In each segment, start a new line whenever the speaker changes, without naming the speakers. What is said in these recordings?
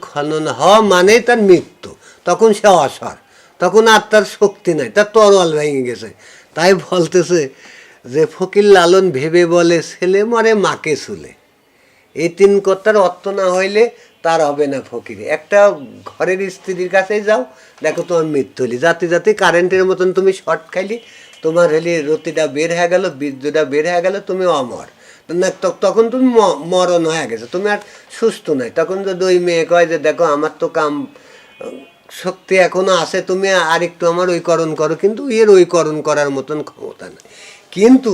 খনন হওয়া মানেই তার মৃত্যু। তখন সে অসর। তখন আর তার শক্তি নাই। তার তরোয়াল ভেঙে গেছে। তাই বলতেছে যে, ফকির লালন ভেবে বলে, ছেলে মরে মাকে শুলে। এই তিন কথার অর্থ না হইলে তার হবে না ফকির। একটা ঘরের স্ত্রীর কাছেই যাও। দেখো তোমার মৃত্যু হলি যাতে যাতে কারেন্টের মতন তুমি শর্ট খাইলি, তোমার হলে রতিটা বের হয়ে গেল, বীর্যটা বের হয়ে গেল, তুমি অমর। তখন তুমি মরণ হয়ে গেছে। তুমি আর সুস্থ নাই তখন যদি ওই মেয়ে কয় যে, দেখো, আমার তো কাম, শক্তি এখনও আছে, তুমি আরেকটু আমার ওইকরণ করো। কিন্তু এর ওইকরণ করার মতন ক্ষমতা নেই। কিন্তু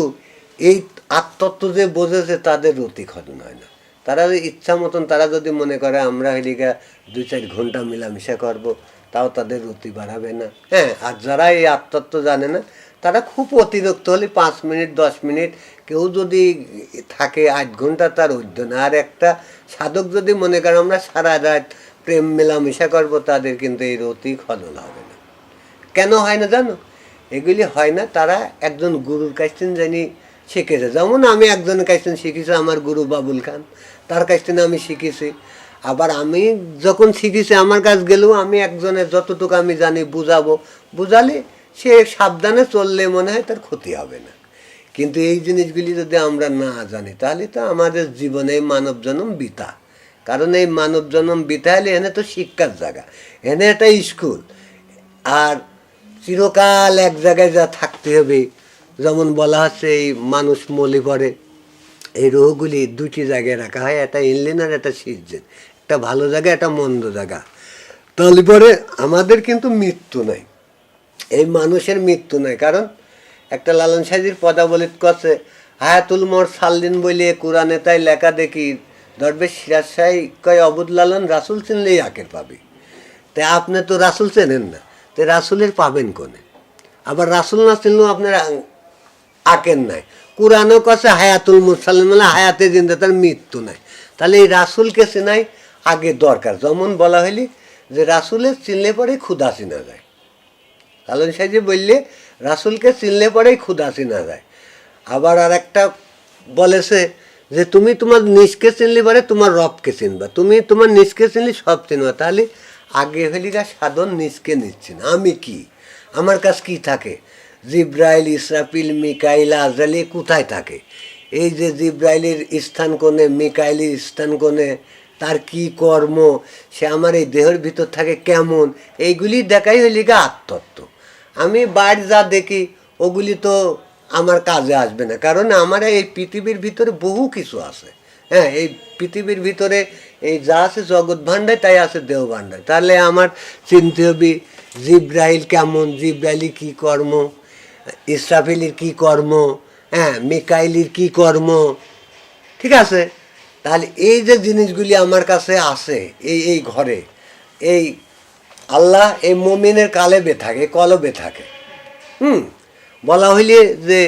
এই আত্মত্ব যে বোঝেছে, তাদের রতি খনন হয় না। তারা ইচ্ছা মতন, তারা যদি মনে করে, আমরা হলিকা দুই চার ঘণ্টা মেলামেশা করব তাও তাদের রতি বাড়াবে না। হ্যাঁ আর যারা এই আত্মত্ব জানে না তারা খুব অতিরিক্ত হলে পাঁচ মিনিট, দশ মিনিট। কেউ যদি থাকে আট ঘণ্টা, তার ঊর্ধ্ব না আর একটা সাধক যদি মনে করে আমরা সারা রাত প্রেম মেলামেশা করব, তাদের কিন্তু এই রতি খনন হবে না। কেন হয় না জানো? এগুলি হয় না, তারা একজন গুরুর কাছ থেকে জানি শিখেছে। যেমন আমি একজনের কাছ থেকে শিখেছি, আমার গুরু বাবুল খান। তার কাছ থেকে আমি শিখেছি। আবার আমি যখন শিখেছি, আমার কাছ গেলেও আমি একজনের যতটুকু আমি জানি বুঝাবো। বুঝালে সে সাবধানে চললে মনে হয় তার ক্ষতি হবে না। কিন্তু এই জিনিসগুলি যদি আমরা না জানি, তাহলে তো আমাদের জীবনে মানব জন্ম বিতা কারণ এই মানব জন্ম বিতা হলে এনে তো শিক্ষার জায়গা, এনে একটা স্কুল। আর চিরকাল এক জায়গায় যা থাকতে হবে, যেমন বলা হচ্ছে এই মানুষ মলি পড়ে। এই রোগগুলি দুটি জায়গায় রাখা হয়, একটা ইনলেন আর একটা সিজন একটা ভালো জায়গা, একটা মন্দ জায়গা। তাহলে পরে আমাদের কিন্তু মৃত্যু নাই। এই মানুষের মৃত্যু নাই কারণ একটা লালন সাজির পদাবলিত করছে হায়াতুল মোর সাল্লিন বলে কোরআনে তাই লেখা দেখি দরবে সিরাজ শাহী কয় অবুদ লালন রাসুল চিনলেই আকের পাবি। তাই আপনি তো রাসুল চেনেন না তাই রাসুলের পাবেন কোনে? আবার রাসুল না চিনলেও আপনার আ- আকেন নাই। কোরআনও কাছে, হায়াতুল মুসাল্লিম মানে হায়াতে জিন্দা, তার মৃত্যু নাই। তাহলে এই রাসুলকে চেনাই আগে দরকার। যেমন বলা হইলি যে রাসুলের চিনলে পরে ক্ষুধা চিনা যায়। লালন সাহেজি বললে, রাসুলকে চিনলে পরেই ক্ষুধা চিনা যায়। আবার আর একটা বলেছে যে, তুমি তোমার নিজকে চিনলে পরে তোমার রবকে চিনবা। তুমি তোমার নিজকে চিনলে সব চিনবা। তাহলে আগে হলিগা সাধন নিজকে নিচ্ছি না। আমি কি? আমার কাছ কি থাকে? জিব্রাইল, ইসরাফিল, মিকাইল আজালি কোথায় থাকে? এই যে জিব্রাইলের স্থান কোণে, মিকাইলের স্থান কোণে, তার কি কর্ম? সে আমার এই দেহের ভিতর থাকে কেমন? এইগুলি দেখাই হইলি গা আত্মত্ব আমি বাইরে যা দেখি, ওগুলি তো আমার কাজে আসবে না। কারণ আমার এই পৃথিবীর ভিতরে বহু কিছু আছে। হ্যাঁ এই পৃথিবীর ভিতরে এই যা আছে জগৎ ভাণ্ডার, তাই আছে দেহ ভাণ্ডার। তাহলে আমার চিনতে হবে জিব্রাইল কেমন, জিব্রাইলি কি কর্ম, ইসরাফিলির কি কর্ম হ্যাঁ মিকাইলির কি কর্ম, ঠিক আছে? তাহলে এই যে জিনিসগুলি আমার কাছে আছে, এই এই ঘরে, এই আল্লাহ এই মমিনের কালেবে থাকে, কলবে থাকে। হুম? বলা হইলে যে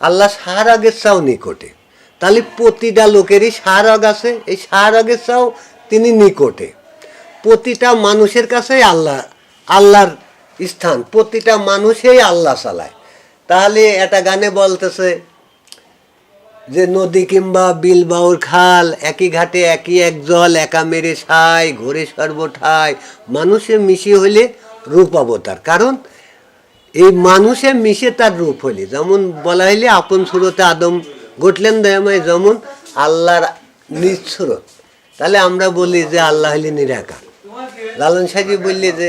আল্লাহ সাহারাগের চাও নিকটে। তাহলে প্রতিটা লোকেরই সাহারাগ আছে, এই সাহারাগের চাও তিনি নিকটে। প্রতিটা মানুষের কাছেই আল্লাহ, আল্লাহর স্থান, প্রতিটা মানুষেই আল্লাহ চালায়। তাহলে একটা গানে বলতেছে যে নদী কিংবা বিল বাউর খাল, একই ঘাটে একই এক জল, একা মেরে সাই ঘোরে সর্বঠায় মানুষে মিশে হলে রূপ অবতার। কারণ এই মানুষে মিশে তার রূপ হলে যেমন বলা হইলে, আপন সুরতে আদম ঘটলেন দয়াময়, যেমন আল্লাহর নিঃসুরত তাহলে আমরা বলি যে আল্লাহ হইলে নিরাকার। লালন সাজি বললে যে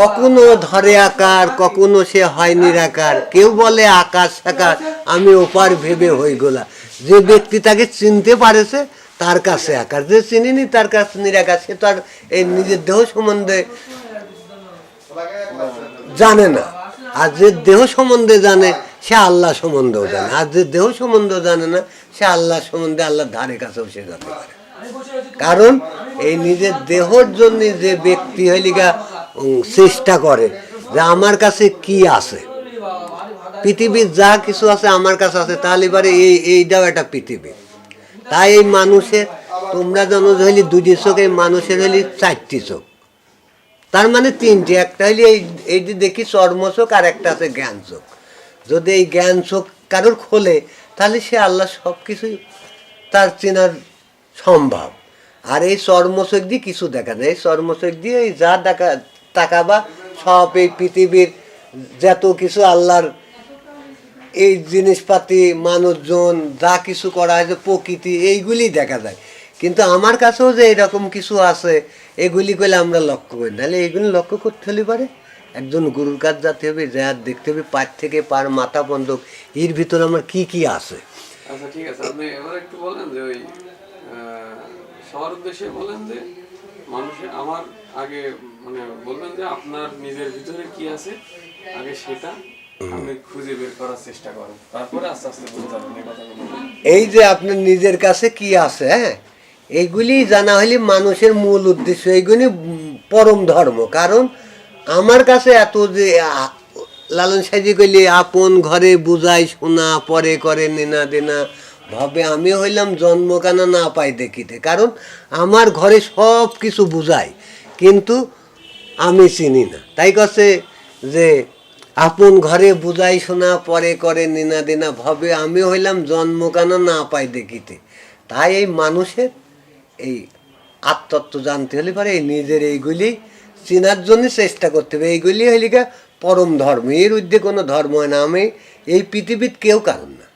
কখনো ধরে আকার, কখনো সে হয় নিরাকার। কেউ বলে আকাশ সাকার, আমি ওপার ভেবে হই গোলা। যে ব্যক্তি তাকে চিনতে পারেছে, তার কাছে আকার। যে চিনিনি, তার কাছে নিরাকার। সে তো আর এই নিজের দেহ সম্বন্ধে জানে না। আর যে দেহ সম্বন্ধে জানে, সে আল্লাহ সম্বন্ধেও জানে। আর যে দেহ সম্বন্ধেও জানে না, সে আল্লাহ সম্বন্ধে আল্লাহর ধারে কাছেও সে যেতে পারে। কারণ এই নিজের দেহর জন্য যে ব্যক্তি হইলিগা চেষ্টা করে যে আমার কাছে কি আছে। পৃথিবীর যা কিছু আছে আমার কাছে আছে, তাহলে এবারে এই, এইটাও একটা পৃথিবী। তাই এই মানুষের তোমরা যেন হইলি দুটি চোখ, এই মানুষের হইলি চারটি চোখ। তার মানে তিনটি, একটা হইলে এই এই যে দেখি চর্মচোখ আর একটা আছে জ্ঞান চোখ। যদি এই জ্ঞান চোখ কারোর খোলে, তাহলে সে আল্লাহ সব কিছুই তার চেনার সম্ভব। আর এই চর্মচোখ দিয়ে কিছু দেখা যায়। এই চর্মচোখ দিয়ে এই যা দেখা তাকাবা সব এই পৃথিবীর যত কিছু আল্লাহর এই জিনিসপাতি, মানুষজন, যা কিছু করা হয়েছে, প্রকৃতি, এইগুলি দেখা যায়। কিন্তু আমার কাছেও যে এরকম কিছু আছে, এগুলি করলে আমরা লক্ষ্য করি নাহলে এইগুলি লক্ষ্য করতে হলে পারে? একজন গুরুর কাজ যাতে হবে যা দেখতে হবে পার থেকে পার মাথা বন্ধক এর ভিতরে আমার কি কি আছে?
আচ্ছা ঠিক আছে। আপনি এবার একটু বলেন যে ওই সবার উদ্দেশ্যে বলেন যে মানুষের আমার আগে মানে বলবেন যে আপনার নিজের ভিতরে কি আছে? আগে সেটা খুঁজে বের করার চেষ্টা করেন। তারপরে আস্তে আস্তে এই
যে আপনার নিজের কাছে কি আছে হ্যাঁ? এইগুলি জানা হলে মানুষের মূল উদ্দেশ্য এইগুলি পরম ধর্ম। কারণ আমার কাছে এত যে লালন সাজি করলে আপন ঘরে বুঝাই শোনা পরে করে নেনা দেনা ভাবে আমি হইলাম জন্মকানা না পাই দেখিতে। কারণ আমার ঘরে সব কিছু বুঝাই। কিন্তু আমি চিনি না। তাই কাছে যে আপন ঘরে বুঝাই শোনা, পরে করে নিনা দিনা ভাবে আমি হইলাম জন্মকানা না পাই দেখিতে। তাই এই মানুষের এই আত্মত্ব জানতে হলে পারে এই নিজের এইগুলি চেনার জন্য চেষ্টা করতে হবে। এইগুলি হইলে গিয়া পরম ধর্ম, এর ঊর্ধ্বে কোনো ধর্ম হয় না। আমি এই পৃথিবীর কেউ কারণ না।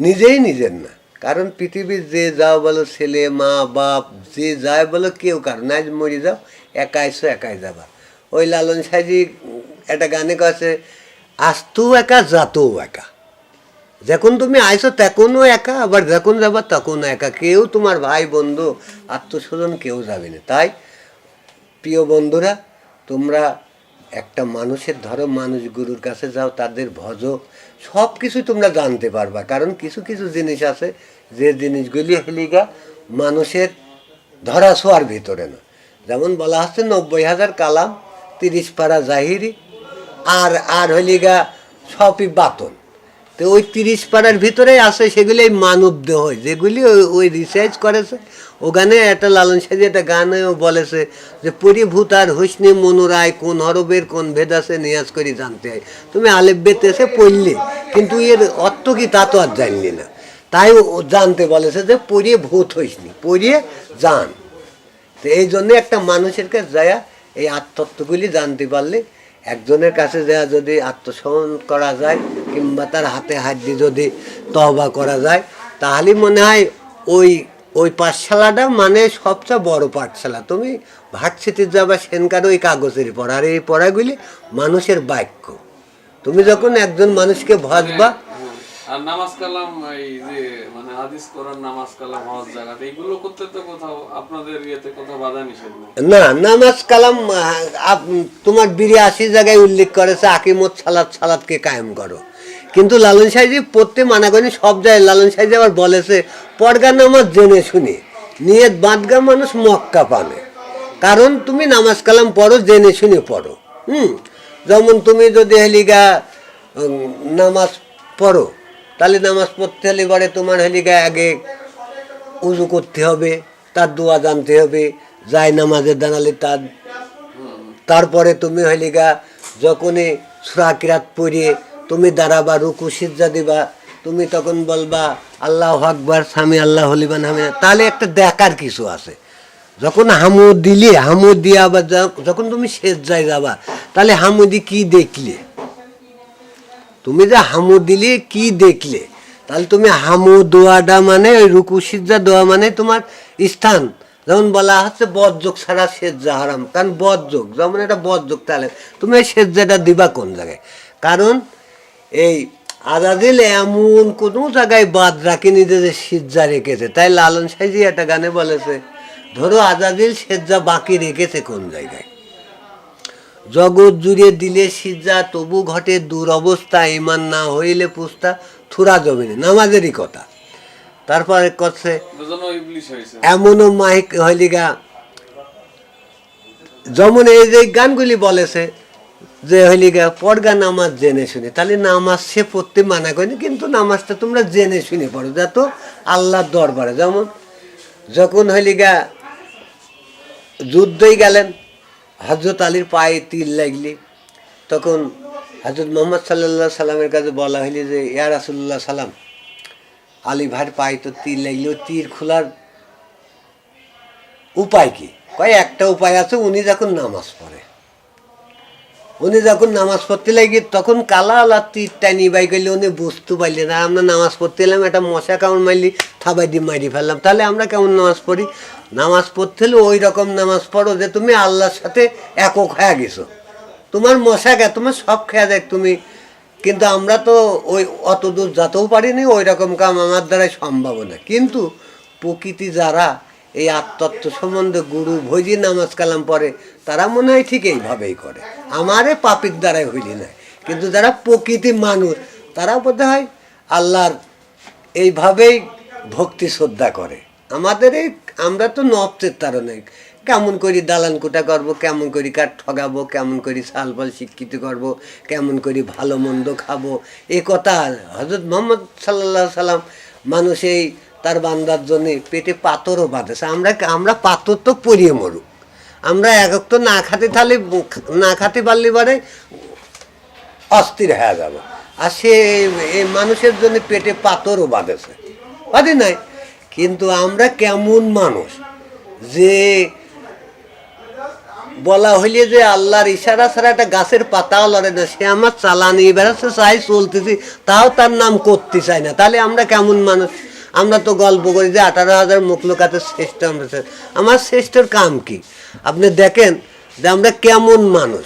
নিজেই নিজের না। কারণ পৃথিবীর যে যাও বলো ছেলে, মা, বাপ, যে যায় বলো কেউ কারণ আজ মরে যাও একা এসো, একাই যাবা। ওই লালন সাজি একটা গানে কাছে আসতেও একা, যাতেও একা। যখন তুমি আইসো তখনও একা, আবার যখন যাবা তখনও একা। কেউ তোমার ভাই, বন্ধু, আত্মস্বজন কেউ যাবে না। তাই, প্রিয় বন্ধুরা, তোমরা একটা মানুষের, ধরো মানুষ গুরুর কাছে যাও, তাদের ভজ সব কিছু তোমরা জানতে পারবা। কারণ কিছু কিছু জিনিস আছে, যে জিনিসগুলি হেলিগা মানুষের ধরা ছোঁয়ার ভিতরে না। যেমন বলা হচ্ছে নব্বই হাজার কালাম, তিরিশ পাড়া জাহিরি, আর আর হলিগা সবই বাতন। তো ওই তিরিশ পাড়ার ভিতরেই আছে সেগুলি মানব দেহ যেগুলি ওই- রিসার্চ করেছে। ওখানে একটা লালন সাজি একটা গানেও বলেছে যে, পরিভূত আর হুসনি মনোরায় কোন হরবের কোন ভেদ আছে নিয়াজ করে জানতে হয়। তুমি আলেপ বেতে এসে পড়লে, কিন্তু এর অর্থ কি তা তো আর জানলি না। তাই ও জানতে বলেছে যে, পড়িয়ে ভূত হইসনি, পড়িয়ে জান। তো এই জন্য একটা মানুষের কাছে যায় এই আত্মত্বগুলি জানতে পারলে একজনের কাছে যা যদি আত্মসমন করা যায়, কিংবা তার হাতে হাত দিয়ে যদি তহবা করা যায়, তাহলে মনে হয় ওই ওই পাঠশালাটা মানে সবচেয়ে বড় পাঠশালা তুমি ভার্সিটির যাবা সেনকার ওই কাগজের পড়া, আর এই পড়াগুলি মানুষের বাক্য তুমি যখন একজন মানুষকে ভাজবা।
আর নামাজ কালাম, এই যে মানে হাদিস, কোরআন, নামাজ কালাম, হজ জায়গাতে করতে তো কোথাও আপনাদের ইয়েতে কোথাও বাধা নিষেধ
না, নামাজ কালাম তোমার জায়গায় উল্লেখ করেছে আকিমত সালাদ সালাদকে কায়েম করো। কিন্তু লালন সাহেজি পড়তে মানা করেনি, সব জায়গায় লালন সাহেজি আবার বলেছে পরগা নামাজ জেনে শুনে নিয়ে বাদগা মানুষ মক্কা পাবে। কারণ তুমি নামাজ কালাম পড়ো, জেনে শুনে পড়ো, হুম? যেমন তুমি যদি হেলিগা নামাজ পড়ো তাহলে নামাজ পড়তে হলে পরে তোমার হেলিগা আগে উজু করতে হবে, তার দোয়া জানতে হবে যাই নামাজের দাঁড়ালে তার। তারপরে তুমি হইলিগা যখনই সুরাকিরাত পড়িয়ে তুমি দাঁড়াবা, রুকু সিজ্জা দিবা, তুমি তখন বলবা, আল্লাহ আকবার স্বামী আল্লাহ হলিবান হামিনা তাহলে একটা দেখার কিছু আছে। যখন হামু দিলে, হামু দিয়ে আবার যখন তুমি সেজ্জায় যাবা, তাহলে হামুদি কি দেখলে? তুমি যে হামু দিলে, কি দেখলে? তাহলে তুমি হামু দোয়াটা মানে ওই রুকু সিজ্জা দোয়া মানে তোমার স্থান। যেমন বলা হচ্ছে বদযোগ ছাড়া সেজ্জা হারাম। কারণ বদযোগ যেমন এটা বদযোগ তাহলে, তুমি এই সেজ্জাটা দিবা কোন জায়গায়? কারণ এই আজাদিল এমন কোনো জায়গায় বাদ রাখেনি যে সিজ্জা রেখেছে। তাই লালন সাইজি একটা গানে বলেছে, ধরো আজাদিল সেজ্জা বাকি রেখেছে কোন জায়গায়? জগৎ জুড়ে দিলে সিজা তবু ঘটে দুরবস্থা ইমান না হইলে পুস্তা থুরা জমিনে। নামাজেরই কথা। তারপরে করছে এমনও মাইক হইলিগা যেমন এই যে গানগুলি বলেছে যে হইলিগা পড়গা নামাজ জেনে শুনে। তাহলে নামাজ সে পড়তে মানা করেনি কিন্তু নামাজটা তোমরা জেনে শুনে পড়ো যত আল্লাহর দরবারে। যেমন যখন হইলিগা যুদ্ধই গেলেন হজরত আলীর পায়ে তীর লাগলি, তখন হজরত মোহাম্মদ সাল্লাহ সাল্লামের কাছে বলা হইলি যে, ইয়া রাসুল্লাহ সালাম। আলী ভাইয়ের পায়ে তো তীর লাগল তীর খোলার উপায় কি? কয়, একটা উপায় আছে, উনি যখন নামাজ পড়ে। উনি যখন নামাজ পড়তে লাগি তখন কালা আলা তীরটা নিবাই গেলে উনি বুঝতে পারলেন আর আমরা নামাজ পড়তে এলাম, একটা মশা কেমন মারলি থাবাই দিয়ে মারি ফেললাম। তাহলে আমরা কেমন নামাজ পড়ি? নামাজ পড়তে হলে ওই রকম নামাজ পড়ো যে তুমি আল্লাহর সাথে একক হয়ে গেছো। তোমার মশা গে, তোমার সব খেয়া দেখ তুমি। কিন্তু আমরা তো ওই অত দূর যেতেও পারিনি, ওই রকম কাম আমার দ্বারাই সম্ভব না। কিন্তু প্রকৃতি যারা এই আত্মত্ব সম্বন্ধে গুরু ভোজি নামাজ কালাম পড়ে, তারা মনে হয় ঠিক এইভাবেই করে। আমারে পাপির দ্বারাই হইলি না। কিন্তু যারা প্রকৃতি মানুষ, তারা বোধ হয় আল্লাহর এইভাবেই ভক্তি শ্রদ্ধা করে। আমাদের এই, আমরা তো নবচের তারণে কেমন করি দালান কোটা করব, কেমন করি কার ঠগাবো, কেমন করি সাল পাল শিক্ষিত করব, কেমন করি ভালো মন্দ খাব। এ কথা হজরত মোহাম্মদ সাল্লাহ সাল্লাম মানুষ এই তার বান্দার জন্যে পেটে পাথরও বাঁধেছে। আমরা আমরা পাথর তো পরিয়ে মরুক। আমরা একক তো না খাতে তাহলে না খাতে পারলে পরে অস্থির হয়ে যাবে। আর সে এই মানুষের জন্য পেটে পাথরও বাঁধেছে। বাঁধে নাই? কিন্তু আমরা কেমন মানুষ? যে বলা হইলে যে আল্লাহর ইশারা ছাড়া একটা গাছের পাতাও লড়ে না, সে আমার চালানি। বেড়াচ্ছে চাই চলতেছি, তাও তার নাম করতে চাই না। তাহলে আমরা কেমন মানুষ? আমরা তো গল্প করি যে আঠারো হাজার মুখলোকাতের শ্রেষ্ঠ আমরা আমার শ্রেষ্ঠর কাম কি? আপনি দেখেন যে আমরা কেমন মানুষ।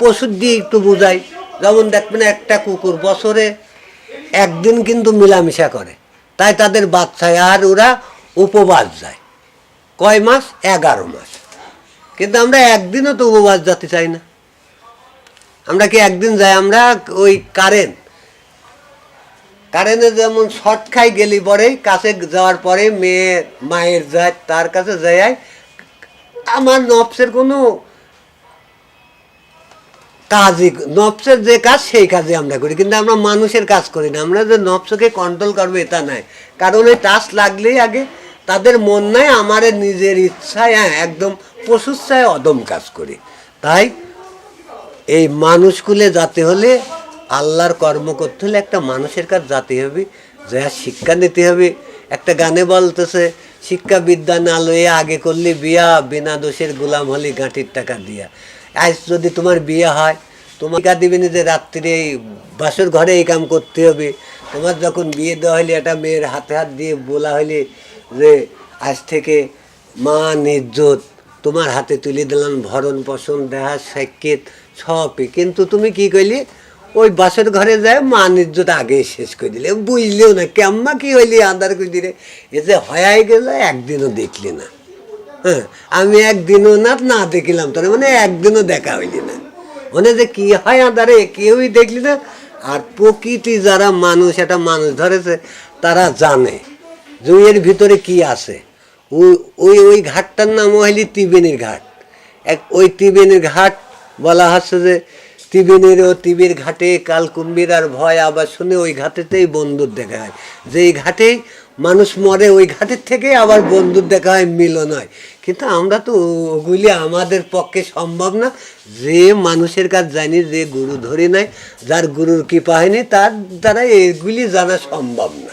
পশুর দিয়ে একটু বুঝাই। যেমন দেখবেন একটা কুকুর বছরে একদিন কিন্তু মিলামিশা করে। তাই তাদের বাচ্চায় আর ওরা উপবাস যায়। কয় মাস? এগারো মাস। কিন্তু আমরা একদিনও তো উপবাস যেতে চাই না। আমরা কি একদিন যাই? আমরা ওই কারেন্ট কারেন্টে যেমন শর্ট খাই গেলি পরে কাছে যাওয়ার পরে মেয়ে, মায়ের যায়, তার কাছে যায় আমার নফসের কোনো কাজই, নফসের যে কাজ, সেই কাজে আমরা করি। কিন্তু আমরা মানুষের কাজ করি না। আমরা যে নফসকে কন্ট্রোল করব, এটা নাই। কারণ ওই টাচ লাগলেই আগে তাদের মন নাই, আমার নিজের ইচ্ছায় হ্যাঁ একদম পশুচ্ছায় অদম কাজ করি। তাই এই মানুষগুলো যাতে হলে আল্লাহর কর্ম করতে হলে একটা মানুষের কাজ যাতে হবে। যা শিক্ষা নিতে হবে। একটা গানে বলতেছে শিক্ষা বিদ্যা না লয়ে আগে করলে বিয়া, বিনা দোষের গোলাম হলে গাঁটির টাকা দিয়া। আজ যদি তোমার বিয়ে হয়, তোমার টাকা দিবে না যে রাত্রিরে এই বাসর ঘরে এই কাম করতে হবে। তোমার যখন বিয়ে দেওয়া হলে একটা মেয়ের হাতে হাত দিয়ে বলা হলে যে, আজ থেকে মা নির্জত তোমার হাতে তুলে দিলাম, ভরণ পোষণ, দেহা সাক্ষেত সবই কিন্তু তুমি কি কইলি, ওই বাসের ঘরে যায় মা নির্জত আগে শেষ করে দিলে। বুঝলেও না, কেম্মা কি হইলি আন্দার করে দিলে। এ যে হয়াই গেল, একদিনও দেখলি না। হ্যাঁ আমি একদিনও না না দেখিলাম তোর মানে একদিনও দেখা হইলি না। মানে যে কি হয় আদারে কেউই দেখলি না। আর প্রকৃতি যারা মানুষ, একটা মানুষ ধরেছে, তারা জানে যে এর ভিতরে কি আছে। ওই ওই ওই ঘাটটার নাম হইলি ত্রিবেণীর ঘাট। এক, ওই ত্রিবেণীর ঘাট বলা হচ্ছে যে ত্রিবেণীর ও ত্রিবের ঘাটে কাল কুম্ভীর আর ভয় আবার শুনে ওই ঘাটেতেই বন্ধুর দেখা হয় যে এই ঘাটেই মানুষ মরে ওই ঘাটের থেকে আবার বন্ধুর দেখা হয় মিলন হয়। কিন্তু আমরা তো ওগুলি আমাদের পক্ষে সম্ভব না। যে মানুষের কাজ জানি, যে গুরু ধরে নাই যার গুরুর কৃপা হয়নি, তার দ্বারা এগুলি জানা সম্ভব না।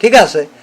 ঠিক আছে?